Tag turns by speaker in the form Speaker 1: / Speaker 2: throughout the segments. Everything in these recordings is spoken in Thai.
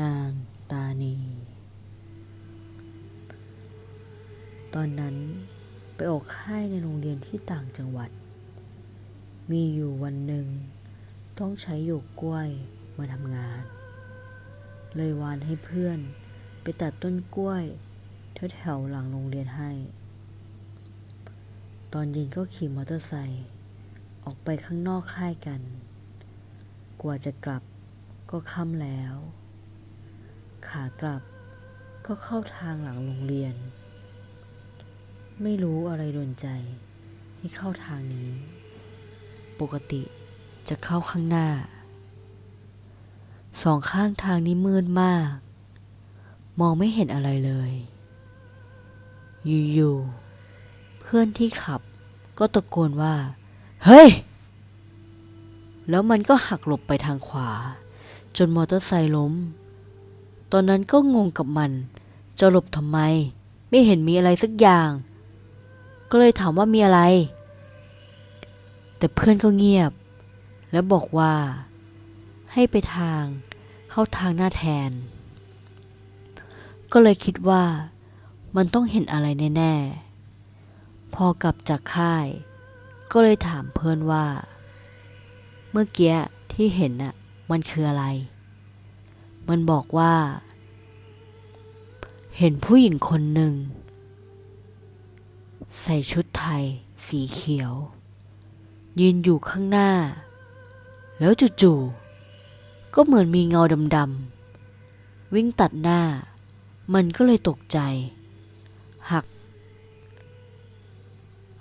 Speaker 1: นางตานี ตอนนั้นไปออกค่ายในโรงเรียนที่ต่างจังหวัด มีอยู่วันหนึ่ง ต้องใช้หยกกล้วยมาทำงาน เลยวานให้เพื่อนไปตัดต้นกล้วยแถวๆหลังโรงเรียนให้ ตอนเย็นก็ขี่มอเตอร์ไซค์ออกไปข้างนอกค่ายกัน กว่าจะกลับก็ค่ำแล้ว ขากลับก็เข้าทางหลังโรงเรียน ไม่รู้อะไรโดนใจให้เข้าทางนี้ ปกติจะเข้าข้างหน้า สองข้างทางนี้มืดมาก มองไม่เห็นอะไรเลย อยู่ๆเพื่อนที่ขับก็ตะโกนว่า เฮ้ย แล้วมันก็หักหลบไปทางขวา จนมอเตอร์ไซค์ล้ม ตอนนั้นก็งงกับมัน จะหลบทำไม ไม่เห็นมีอะไรสักอย่าง ก็เลยถามว่ามีอะไร แต่เพื่อนก็เงียบ แล้วบอกว่า ให้ไปทาง เข้าทางหน้าแทน ก็เลยคิดว่ามันต้องเห็นอะไรแน่ ๆ พอกลับจากค่าย ก็เลยถามเพื่อนว่า เมื่อกี้ที่เห็นน่ะ มันคืออะไร มันบอกว่า เห็นผู้หญิงคนหนึ่ง ใส่ชุดไทย สีเขียว ยืนอยู่ข้างหน้า แล้วจู่ๆก็เหมือนมีเงาดำๆวิ่งตัดหน้า มันก็เลยตกใจ หัก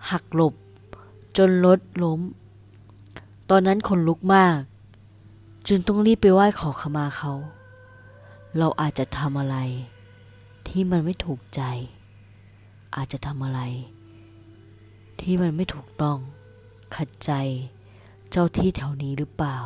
Speaker 1: หักหลบ จนรถล้ม ตอนนั้นขนลุกมาก จึงต้องรีบไปไหว้ขอขมาเขา เราอาจจะทำอะไร ที่มันไม่ถูกใจ อาจจะทำอะไร ที่มันไม่ถูกต้อง ขัดใจเจ้าที่แถวนี้หรือเปล่า